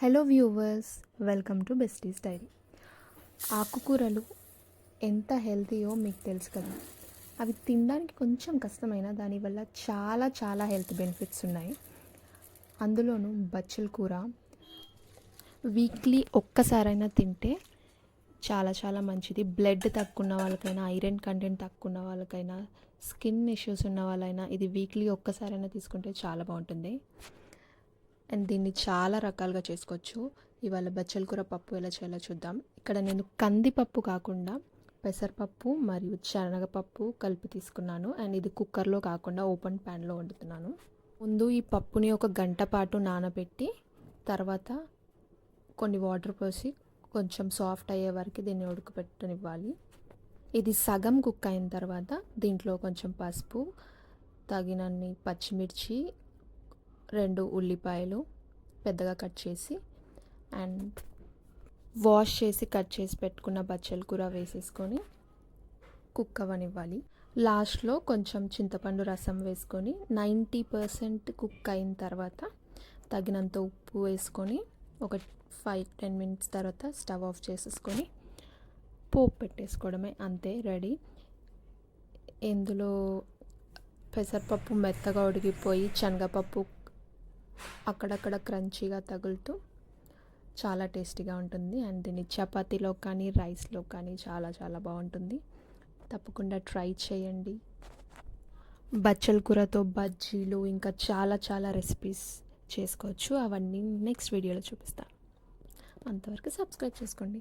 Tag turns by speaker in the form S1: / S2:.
S1: Hello viewers welcome to bestie style ఆకుకూరలు ఎంత హెల్తీయో మీకు తెలుసు కదా. అవి తినడానికి కొంచెం కష్టమైన దానివల్ల చాలా చాలా హెల్త్ బెనిఫిట్స్ ఉన్నాయి. అందులోనూ బచ్చల కూర వీక్లీ ఒక్కసారైనా తింటే చాలా చాలా మంచిది. బ్లడ్ తక్కువ వాళ్ళకైనా ఐరన్ కంటెంట్ తక్కువ ఉన్న వాళ్ళకైనా స్కిన్ ఇష్యూస్ ఉన్న వాళ్ళైనా ఇది వీక్లీ ఒక్కసారైనా తీసుకుంటే చాలా బాగుంటుంది. అండ్ దీన్ని చాలా రకాలుగా చేసుకోవచ్చు. ఇవాళ బచ్చల కూర పప్పు ఎలా చేయాలో చూద్దాం. ఇక్కడ నేను కందిపప్పు కాకుండా పెసరపప్పు మరియు శనగపప్పు కలిపి తీసుకున్నాను. అండ్ ఇది కుక్కర్లో కాకుండా ఓపెన్ ప్యాన్లో వండుతున్నాను. ముందు ఈ పప్పుని ఒక గంట పాటు నానబెట్టి తర్వాత కొన్ని వాటర్ పోసి కొంచెం సాఫ్ట్ అయ్యే వరకు దీన్ని ఉడకపెట్టనివ్వాలి ఇది సగం కుక్ అయిన తర్వాత దీంట్లో కొంచెం పసుపు తగినన్ని పచ్చిమిర్చి రెండు ఉల్లిపాయలు పెద్దగా కట్ చేసి అండ్ వాష్ చేసి కట్ చేసి పెట్టుకున్న బచ్చల కూర వేసేసుకొని కుక్ అవ్వనివ్వాలి. లాస్ట్లో కొంచెం చింతపండు రసం వేసుకొని నైంటీ పర్సెంట్ కుక్ అయిన తర్వాత తగినంత ఉప్పు వేసుకొని ఒక ఫైవ్ టెన్ మినిట్స్ తర్వాత స్టవ్ ఆఫ్ చేసేసుకొని పోపు పెట్టేసుకోవడమే అంతే రెడీ. ఇందులో పెసరపప్పు మెత్తగా ఉడికిపోయి శనగపప్పు అక్కడక్కడ క్రంచీగా తగులుతూ చాలా టేస్టీగా ఉంటుంది. అండ్ దీన్ని చపాతీలో కానీ రైస్లో కానీ చాలా చాలా బాగుంటుంది. తప్పకుండా ట్రై చేయండి. బచ్చల కూరతో బజ్జీలు ఇంకా చాలా చాలా రెసిపీస్ చేసుకోవచ్చు. అవన్నీ నెక్స్ట్ వీడియోలో చూపిస్తాను. అంతవరకు సబ్స్క్రైబ్ చేసుకోండి.